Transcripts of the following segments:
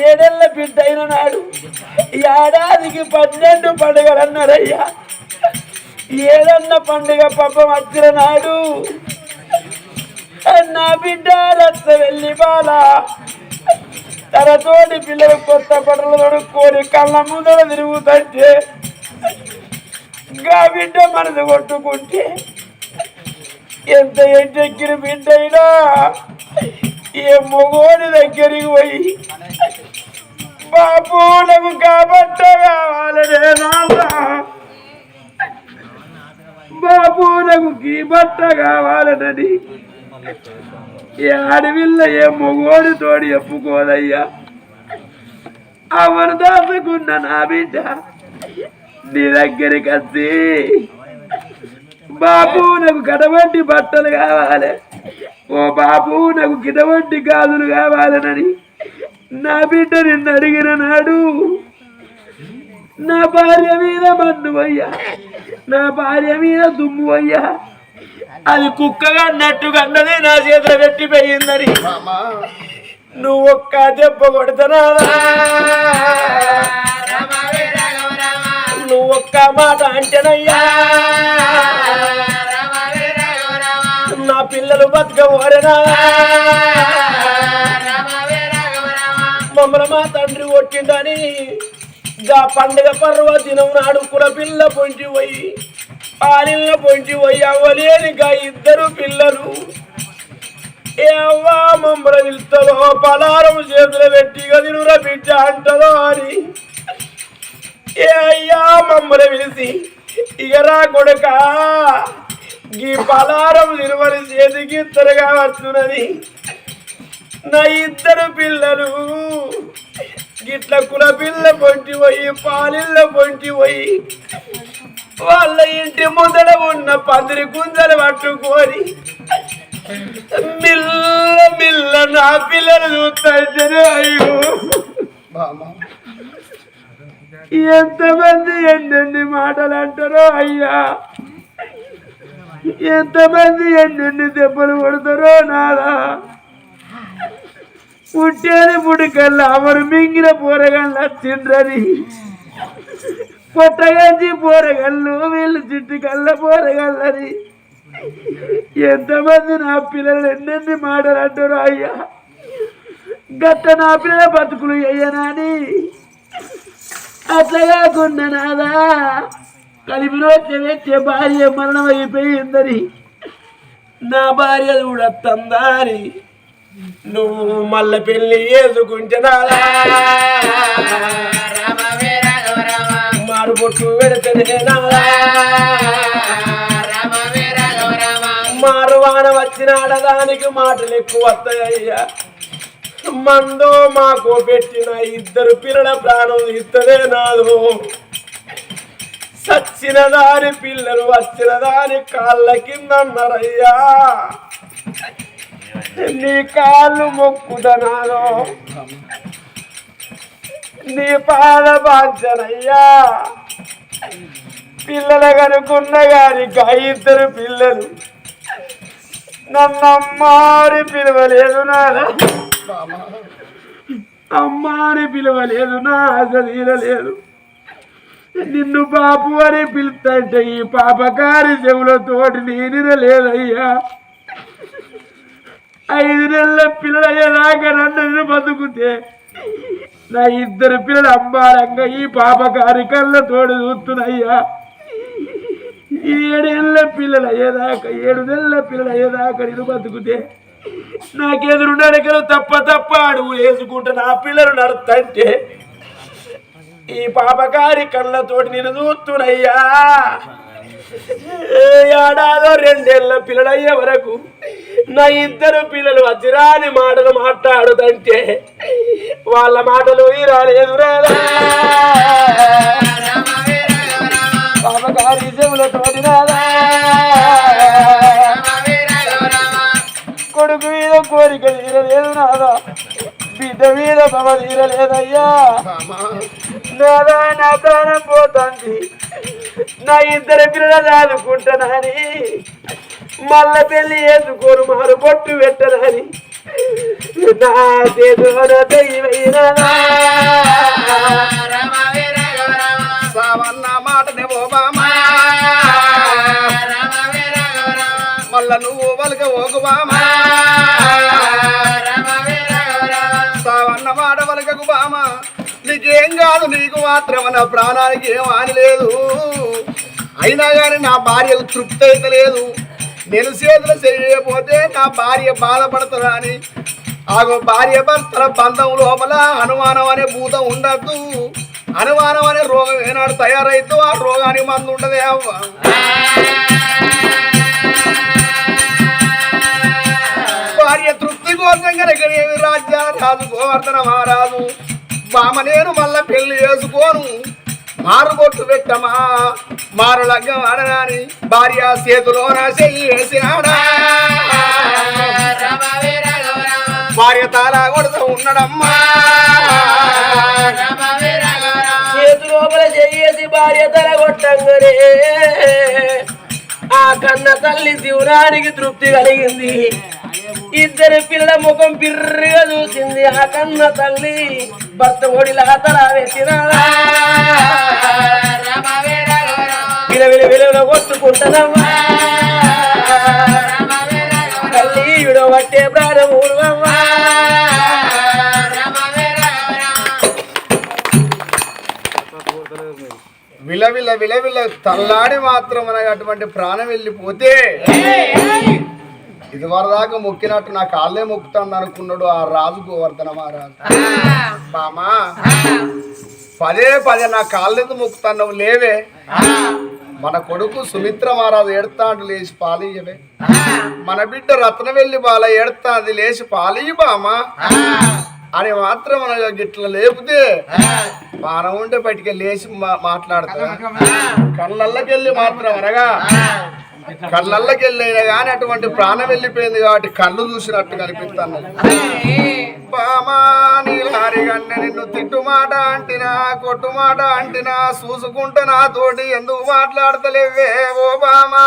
ఏడేళ్ళ బిడ్డ అయిన నాడు ఏడాదికి పన్నెండు పండుగలు అన్నాడయ్యా ఏదన్న పండుగ పబ్బం వచ్చిన నాడు నా బిడ్డ రత్త వెళ్ళి బాల. తనతోటి పిల్లలు కొత్త బట్టలు తొడుక్కొని కళ్ళ ముందర తిరుగుతుంటే గా బిడ్డ మనసు కొట్టుకుంటే ఎంత ఎంటెక్కిన బిడ్డ అయినా ఏ మొగోడి దగ్గరికి పోయి బాబు నాకు కాబట్ట కావాలనే నాన్న. బాబు నాకు బట్ట కావాలనని ఏ అడవిల్ల ఏ మొగోడి తోడి చెప్పుకోదయ్యా అవరు దాచుకున్న నా బిడ్డ నీ దగ్గరికి వచ్చి బాబు నాకు గడవంటి బట్టలు కావాలి. ఓ బాబు నాకు గిడవంటి గాజులు కావాలనని నా బిడ్డ నిన్ను అడిగిన నాడు నా భార్య మీద మన్ను నా భార్య మీద దుమ్మువయ్యా అది కుక్కగా అన్నట్టు అన్నదే నా చేతిలో పెట్టిపోయిందని నువ్వు ఒక్క దెబ్బ కొడతానా నువ్వు ఒక్క మాట అంటేనయ్యా. నా పిల్లలు బతకవరనా? మమ్మల్ని మా తండ్రి కొట్టిండని గా పండుగ పర్వదినం నాడు కులపిల్ల పొంచి పోయి పాలిల్ల పొంచి పోయి అవ్వలేని గా ఇద్దరు పిల్లలు. ఏ అవ్వా మమ్మల పిలుస్తుందో పలారం చేతులు పెట్టి గదినుర బిడ్డ అంటదో అని. ఏ అయ్యా మమ్మల పిలిచి ఇగరా కొడుక ఈ పలారం నిలువని చేతికి ఇద్దరుగా వస్తున్నది. నా ఇద్దరు పిల్లలు గిట్ల కుల పిల్ల పొంటి పోయి పాలిళ్ళ పొంటి పోయి వాళ్ళ ఇంటి ముందర ఉన్న పందిరి గుంజలు పట్టుకొని మిల్ల మిల్ల నా పిల్లలు చూస్తుంటే అయ్యో ఎంతమంది ఎన్నెన్ని మాటలు అంటారో అయ్యా. ఎంతమంది ఎన్నెన్ని దెబ్బలు కొడతారో నాదా పుట్టేది పుడికల్లా అవరు మింగిన పోరగల్లు వచ్చిండ్రని పొట్టగంచి పోరగల్లు వీళ్ళు చుట్టుకల్ల పోరగల్లని ఎంతమంది నా పిల్లలు ఎన్నెన్ని మాటలు అంటారు అయ్యా. గట్ట నా పిల్లల బతుకులు అయ్యనాని అట్లా కాకుండా నాదా కలిపిలో వచ్చే భార్య మరణం అయిపోయిందని నా భార్య కూడా తందారి. నువ్వు మల్ల పెళ్ళి చేసుకుంటే నాదా మారు పొట్టు వచ్చినాడ దానికి మారు వాన మాటలు ఎక్కువ వస్తాయ్యా. మందో మాకు పెట్టిన ఇద్దరు పిల్లల ప్రాణం ఇద్దరే నాదు. సచ్చిన దాని పిల్లలు వచ్చిన దాని కాళ్ళ కింద అన్నారయ్యా. నీ కాళ్ళు మొక్కుదనాలో. నీ పాద బాధ్యనయ్యా. పిల్లలు కనుకున్న గాని ఇద్దరు పిల్లలు. నన్ను అమ్మారి పిలవలేదు నాదా అమ్మాని పిలవలేదు నా ఆశ తీరలేదు. నిన్ను బాపు అని పిలుస్తుంటే ఈ పాపకారి చెవులతోటి నేనిరలేదయ్యా ఐదు నెలల పిల్లలయ్యేదాకా నన్ను బతుకుతే నా ఇద్దరు పిల్లలు అమ్మారంగా ఈ పాపకారి కళ్ళతోడు చూస్తున్నాయ్యా. ఏడేళ్ళ పిల్లలు అయ్యేదాకా ఏడు నెలల పిల్లలు అయ్యేదాకా నేను బతుకుతే నాకెదురు నడకలు తప్ప తప్ప అడుగు వేసుకుంటే నా పిల్లలు నడుతంటే ఈ పాపకారి కళ్ళతోటి నేను చూస్తున్నాయ్యా. ఏడాదో రెండేళ్ళ పిల్లలయ్యే వరకు నా ఇద్దరు పిల్లలు వజ్రాని మాటలు మాట్లాడుదంటే వాళ్ళ మాటలు రాలేదు కొడుకు మీద కోరిక తీరలేదు నాదా బిడ్డ మీద బమ తీరలేదయ్యా. నాదా నా ప్రాణం పోతుంది. నా ఇద్దరు పిల్లలు ఆదుకుంటానని మళ్ళా పెళ్ళి వేసుకోరు మారు బొట్టు పెట్టనని నా చేతుల సావన్న మాటనే ఓ బామా మళ్ళా నువ్వు వలక ఓగు బామా కాదు నీకు మాత్రం నా ప్రాణానికి ఏం హాని లేదు. అయినా కానీ నా భార్య తృప్తి అయితే లేదు. నేను చేతులు చేయకపోతే నా భార్య బాధపడతారా అని? ఆగో భార్య భర్తల బంధం లోపల అనుమానం అనే భూతం ఉండద్దు. అనుమానం అనే రోగం ఏనాడు తయారైతే ఆ రోగానికి మందు ఉండదే అవ్వ. భార్య తృప్తి కోసం కనుక ఏమి రాజ్యాల రాజు గోవర్ధన మహారాజు. బామ నేను మళ్ళా పెళ్ళి చేసుకోను. మారుబొట్టు పెట్టమా? మారు లగ్గం ఆడనాని భార్య చేతిలోన చెయ్యి వేసినాడా? భార్య తాలా కొడుతూ ఉన్నాడమ్మా. చేతి లోపల చెయ్యేసి భార్య తల కొట్టంగానే ఆ కన్న తల్లి శివరానికి తృప్తి కలిగింది. ఇద్దరి పిల్ల ముఖం బిర్రగా చూసింది ఆ కన్న తల్లి. భర్త ఒడిలా తల వెతినాడా విల విల విలువ కొట్టుకుంటానమ్మా తల్లి విడవట్టే ప్రాణమూలమ్మా విలవిల విలవిల తల్లాడి మాత్రం అటువంటి ప్రాణం వెళ్ళిపోతే ఇది వరదాకా మొక్కినట్టు నా కాళ్ళే మొక్కుతాను అనుకున్నాడు ఆ రాజు గోవర్ధన మహారాజు. బామా పదే పదే నా కాళ్ళెందు మొక్కుతాను లేవే. మన కొడుకు సుమిత్ర మహారాజు ఏడతాడు లేచి పాలియవే మన బిడ్డ రత్నవెల్లి బాల ఏడతాది లేచి పాలియి బామా అని మాత్రం మన గిట్ల లేపితే పానం ఉంటే బయటికి లేచి మాట్లాడతా కళ్ళల్లకెళ్ళి మాత్రం అనగా కళ్ళల్లోకి అయినా కానీ అటువంటి ప్రాణం వెళ్ళిపోయింది కాబట్టి కళ్ళు చూసినట్టు కనిపిస్తాను బామా నిన్ను తిట్టు మాట అంటినా కొట్టు మాట అంటినా చూసుకుంటే నాతోటి ఎందుకు మాట్లాడతలేవే ఓ బామా?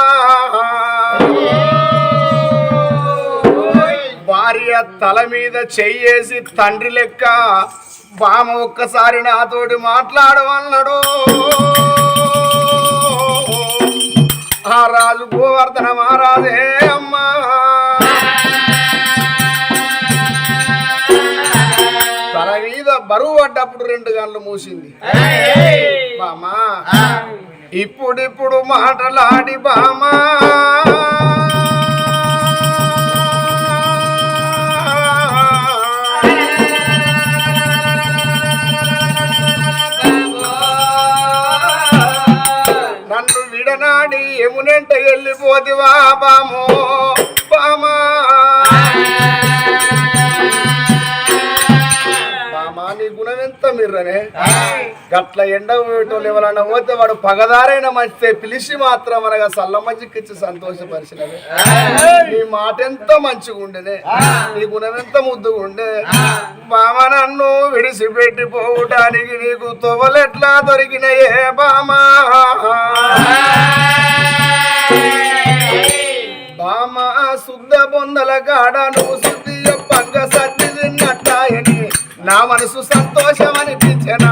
భార్య తల మీద చెయ్యేసి తండ్రి లెక్క బామ ఒక్కసారి నాతోటి మాట్లాడమన్నాడు. ఆ రాజు గోవర్ధన మహారాజే అమ్మా. తల మీద బరువు పడ్డప్పుడు రెండు గంటలు మూసింది. బామా ఇప్పుడిప్పుడు మాటలాడి బామా నన్ను విడనా ఎమునెంట వెళ్ళిపోతివా బామో? గుణం గట్ల ఎండ పోయేటోళ్ళు ఎవరన్నా పోతే వాడు పగదారైన మంచితే పిలిచి మాత్రం అనగా సల్ల మంచికిచ్చి సంతోషపరిచినవే. నీ మాట ఎంత మంచిగా ఉండేనే నీ గుణం ఎంత ముద్దుగా ఉండే బామ నన్ను విడిచిపెట్టి పోవటానికి నీకు తొవలెట్లా దొరికినయే బామా? బామ శుద్ధ బొందల కాడ నువ్వు శుద్ధి పంగ సత్య నా మనసు సంతోషం అనిపించనా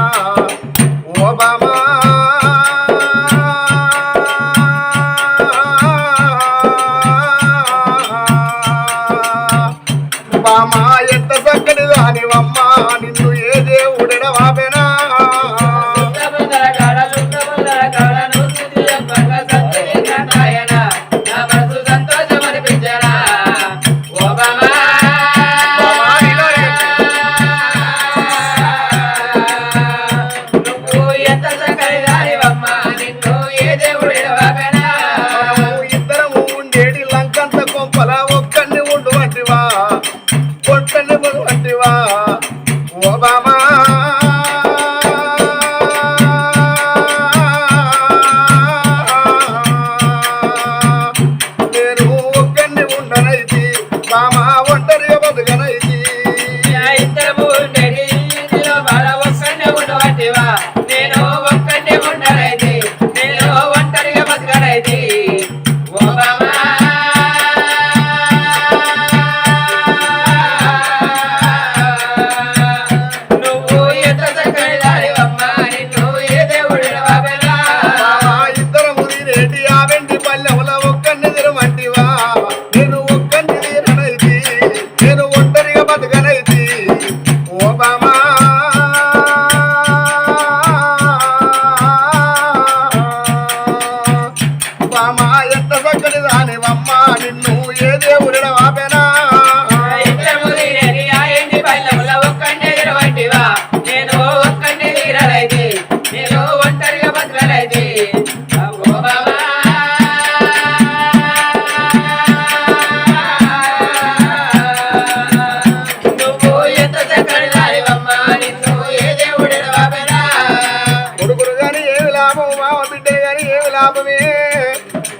లాభమే.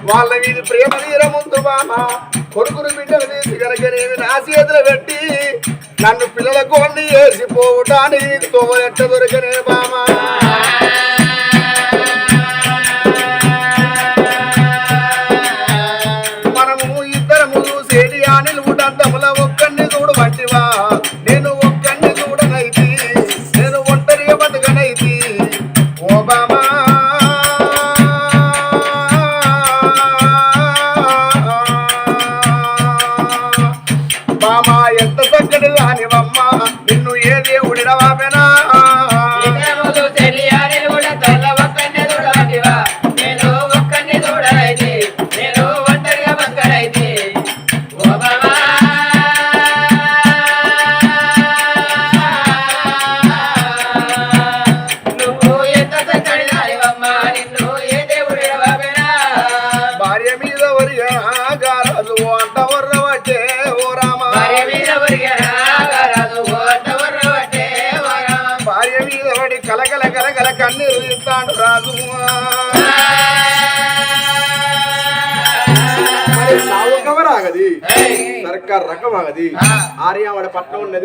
వాళ్ళ మీద ప్రేమ తీర ముందు మామ కొడుకులు బిడ్డలు తీసి కనుకనేమి నా చేతులు పెట్టి నన్ను పిల్లలకు వండి వేసిపోవటానికి తోవెట్ట దొరకనే బామా.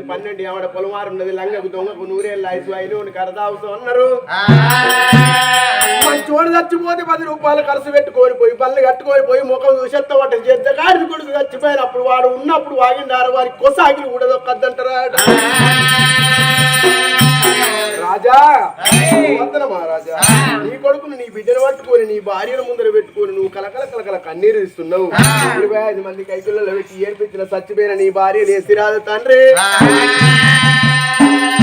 ఉన్నది పన్నెండు ఆవిడ పొలమారు ఉన్నది లంగకు దొంగకు నూరేళ్ళ ఐదు ఐదు కరదావుతూ అన్నారు. చూడు చచ్చిపోతే పది రూపాయలు ఖర్చు పెట్టుకొని పోయి పళ్ళు కట్టుకొని పోయి ముఖం చూసేత్త వాటి చేస్తే కాడి కొడుకు చచ్చిపోయినప్పుడు వాడు ఉన్నప్పుడు వాగిండారు వారి కొసాగిలు కూడా దొక్కద్దంటారా రాజా! వందన మహారాజా నీ కొడుకును నీ బిడ్డను పట్టుకొని నీ భార్యను ముందర పెట్టుకొని నువ్వు కలకల కలకల కన్నీరు ఇస్తున్నావు ఇరవై ఐదు మంది కైకులలో పెట్టి ఏర్పించిన చచ్చిపోయిన నీ భార్య లేసిరాదు తండ్రి.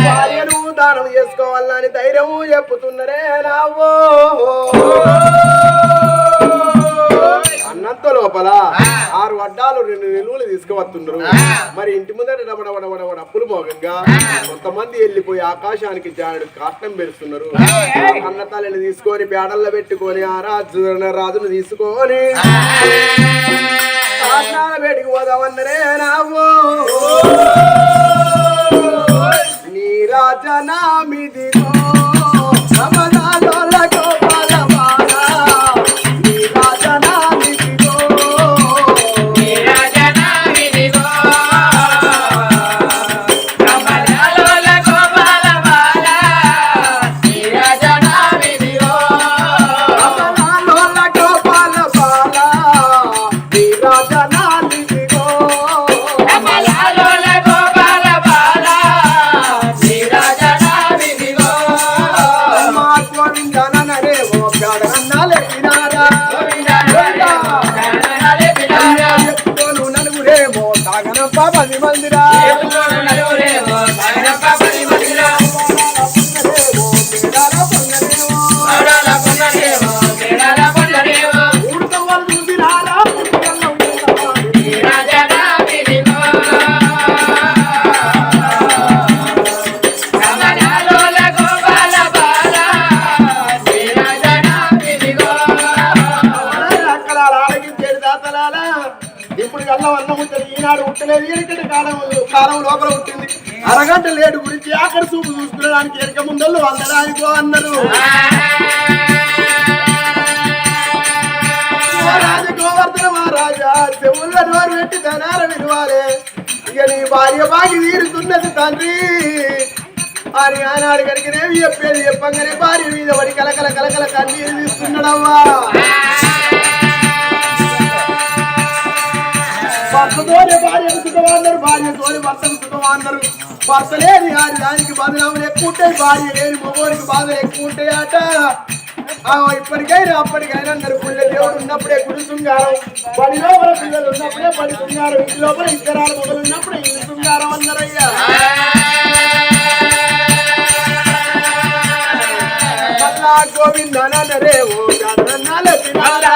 భార్యను దానం చేసుకోవాలని ధైర్యము చెప్పుతున్నరే నావో! అన్నంత లోపల ఆరు అడ్డాలు రెండు నిలువలు తీసుకువస్తున్నారు మరి ఇంటి ముందర డబడబడబడబడ అప్పులు మోగంగా కొంతమంది వెళ్ళిపోయి ఆకాశానికి జానుడు కాటం పెడుతున్నారు. అన్న తల్లిని తీసుకొని పేడల్లో పెట్టుకొని ఆ రాజు రాజును తీసుకొని వేడికి పోదామన్నరే నావో. నీ రాజనామిదిగో నాడు ఉంటుంది ఈనాడు ఉట్టలేదు ఎనకటి కాలం కాలం లోపల ఉంటుంది అరగంట లేటు గురించి అక్కడ చూపు చూసుకునేదానికి ఎరక ముందళ్ళు అందడానికో అన్నారు. గోవర్ధన మహారాజా చెవుల నోరు పెట్టి ధనార విలువాలే ఇక నీ భార్య బాగి తీరుతున్నది తండ్రి. అని ఆనాడు కనుకనేవి చెప్పేది చెప్పంగానే భార్య మీద పడి కలకల కలకల కన్నీరు తీస్తున్నాడవ్వా. భర్తతోనే భార్యను సుఖమాన్నారు భార్యతోనే భర్తను సుఖమాన్నారు భర్త లేని ఆడి దానికి బదనాములు ఎక్కువ ఉంటాయి భార్య లేని మగోనికి బాధలు ఎక్కువ ఉంటాయట ఇప్పటికైనా అప్పటికైనా అందరు పుల్ల దేవుడు ఉన్నప్పుడే గుడి శృంగారం. పది లోపల పిల్లలు ఉన్నప్పుడే పది శృంగారం. ఇంటి లోపల ఇద్దరాలు మొదలు ఉన్నప్పుడే ఇల్లు శృంగారం అన్నారయ్యా మళ్ళా గోవిందనరే ఓ గణనాల గోవిందనరే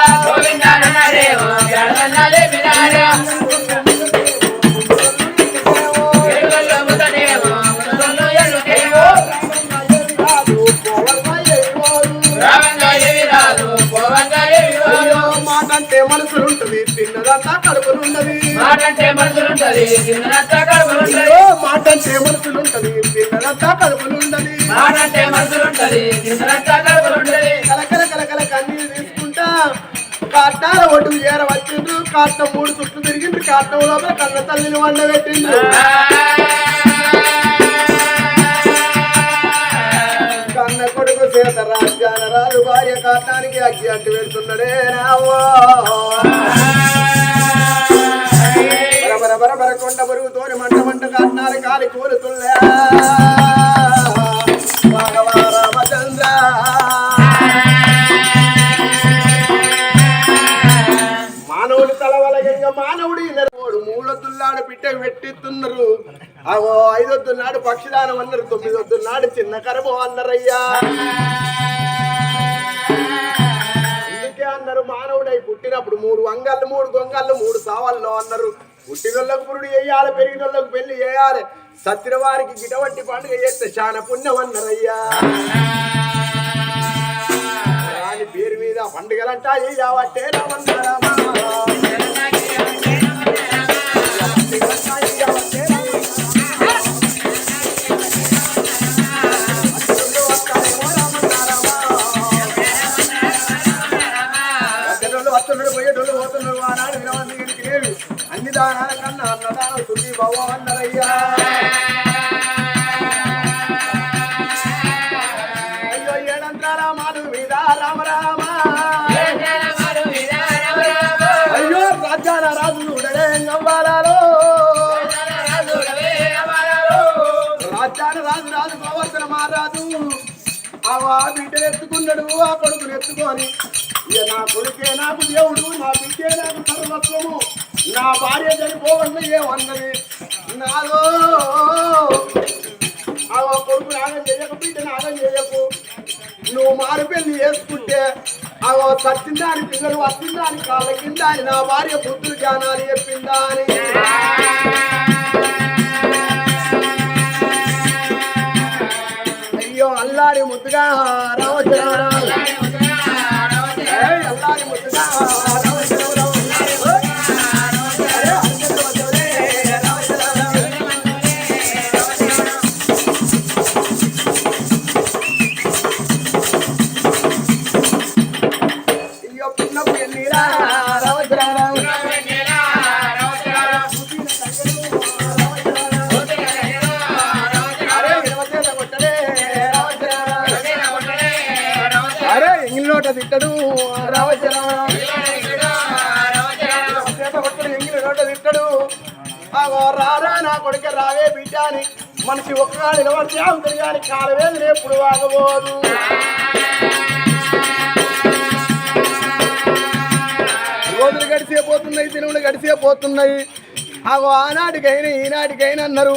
తిన్నదంతా కడుపులుండది మాటంటే మనసులుంటది తిన్నదంతా కడుపులుంటది అయ్యో మాట అంటే మనసులుంటది తిన్నదంతా కడుపులుండది మాటంటే మనసులుంటది తిన్నదంతా కడుపులుంటది కలకల కలకల కన్నీరు తీసుకుంటా. కాటాల ఒడ్డు చేరవచ్చిండ్రు కాటం మూడు చుట్టూ తిరిగింది కాటం లోపల కన్న తల్లిని వండబెట్టిండ్రు. కాటానికి అగ్గి అడ్డు పెడుతున్నాడే రావో. బరబర బరబర కొండ బరువు తోని మంట మంట కాటాలు కాలి కూలుతున్నా. భగవా రామచంద్ర మానవుడు తలవలగంగా మానవుడు నెరవోడు మూడొద్దున్నాడు పిట్ట పెట్టిస్తున్నారు. అవో ఐదొద్దున్నాడు పక్షిదానం అన్నారు తొమ్మిదొద్దున్నాడు చిన్న కరము అన్నారయ్యా. అందుకే అన్నారు మానవుడై పుట్టినప్పుడు మూడు వంగళ్ళు మూడు గొంగళ్ళు మూడు సావల్లో అన్నారు. పుట్టినోళ్ళకు పురుడు వేయాలి పెరిగినోళ్ళకు పెళ్ళి చేయాలి. సత్తిన వారికి గిటవంటి పండుగ చేస్తే చాలా పుణ్యం అన్నారయ్యా. దాని పేరు మీద పండుగలంటా చేయవట్టే రమన్నారమ్మా అయ్యో ఏడంత్రాల మాధు మీద రామ రామ. అయ్యో రాజ్యాల రాజు నవ్వాలలో. రాజ్యాల రాజు రాజు గోవర్ధన మహారాజు. ఆ బిడ్డను ఎత్తుకున్నాడు ఆ కొడుకును ఎత్తుకొని. ఇక నా కొడుకే నాకు దేవుడు నా బిడ్డే నాకు సర్వత్వము నా భార్య చనిపోవద్దు ఏమన్నది నాలో. ఆ కొడుకు నాగం చేయకు బిడ్డ నాగం చేయకు. నువ్వు మారు పెళ్ళి చేసుకుంటే ఆ సత్తిందా పిల్లలు వస్తుందా అని కాళ్ళ కింద అని నా భార్య బుద్ధులు జ్ఞానాలు చెప్పిందా అని. అయ్యో అల్లారి ముద్దుగా రావచ్చు ఎంగిలినోట తిట్టడు రావచ్చరా ఎంగిలి నోట తిట్టడు రారా నా కొడుక రావే బిడ్డ అని మనిషి ఒక్కగాడు నిలబడితే అవుతుంది కానీ కాలవేది ఎప్పుడు ఆగబోదు రోజులు గడిచే పోతున్నాయి దినములు గడిచే పోతున్నాయి. ఆగో ఆనాటికైనా ఈనాటికైనా అన్నారు.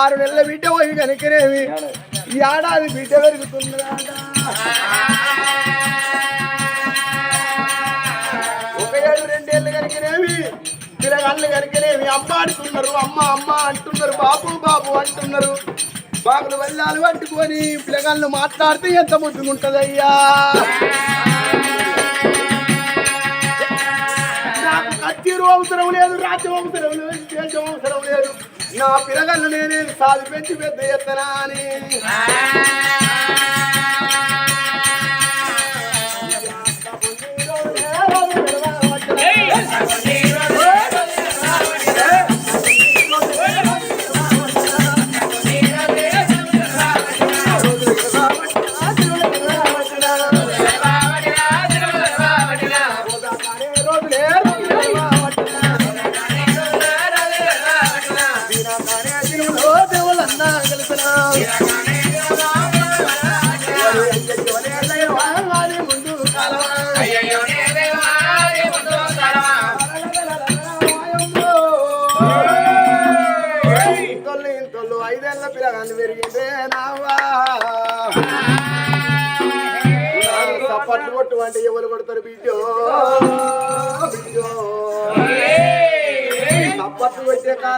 ఆరు నెలల బిడ్డ పోయి కనుకనేవి ఈ ఏడాది బిడ్డ పెరుగుతుందా రెండేళ్ళు పిల్లగాళ్ళు కనుకనేవి అమ్మ అంటున్నారు అమ్మ అమ్మ అంటున్నారు బాబు బాబు అంటున్నారు. బాబులు వెళ్ళాలి పట్టుకొని పిల్లగాళ్ళు మాట్లాడితే ఎంత ముద్దుగుంటదయ్యా? నాకు కత్తిరు అవసరం లేదు రాజ్యం అవసరం లేదు దేశం అవసరం లేదు. నా పిల్లగాళ్ళు నేనే సాధి పెంచి పెద్ద ఎత్తనా అని. ముందు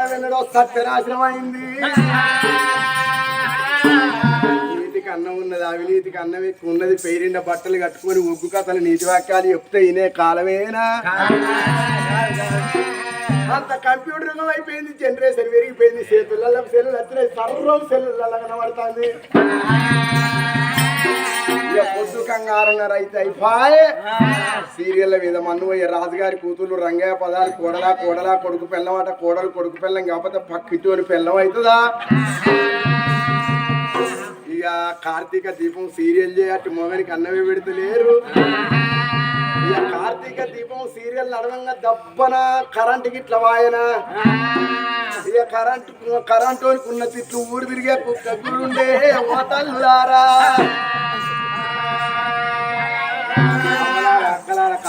కొట్టే కాలం అయింది నీతికి అన్నం ఉన్నది అవినీతికి అన్నం ఎక్కువ ఉన్నది పేరిండ బట్టలు కట్టుకొని ఒగ్గు కథలు నీతి వాక్యాలు చెప్తే ఇనే కాలమేనా? అంత కంప్యూటర్ యుగం అయిపోయింది జనరేషన్ పెరిగిపోయింది చేతులలో సెల్లు వచ్చినాయి సర్వం సెల్లులలో కనబడుతుంది. ఇక పొద్దు కంగారన్న అయితే అయిపోయే. సీరియల్ మీద మన్నువయ్య రాజుగారి కూతురు రంగయ్య పదాలు కోడలా కోడలా కొడుకు పెళ్ళం అట కోడలు కొడుకు పెళ్ళం కాకపోతే పక్కింటోని పెళ్ళం అవుతుందా? ఇక కార్తీక దీపం సీరియల్ చేయట్టు మొగనికి అన్నమే పెడతలేరు. కార్తీక దీపం సీరియల్ నడవంగా దబ్బన కరెంట్ గిట్ల వాయన. ఇక కరెంట్ కరెంట్ ఉన్న తిట్లు ఊరు తిరిగే కుక్కలుండే ఓ తల్లులారా.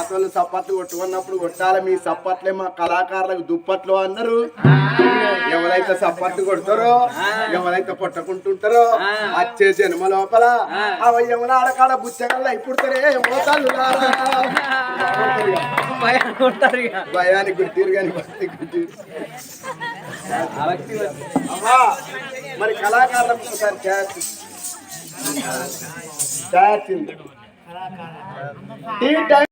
కథలు సప్పట్లు కొట్టుకున్నప్పుడు కొట్టాలి. మీ సప్పట్లే మా కళాకారులకు దుప్పట్లు అన్నారు. ఎవరైతే సప్పట్లు కొడతారో ఎవరైతే కొట్టుకుంటుంటారో వచ్చే జన్మ లోపల అవయ్యముల ఆడకాడ బుచ్చగల్ల ఇప్పుడుతారే మోతాలు భయానికి గుర్తిరు కానీ భక్తి గుర్తిరు అమ్మా మరి కళాకారులకు ఒకసారి ఛాన్స్ ఛాన్స్ ఈ టైం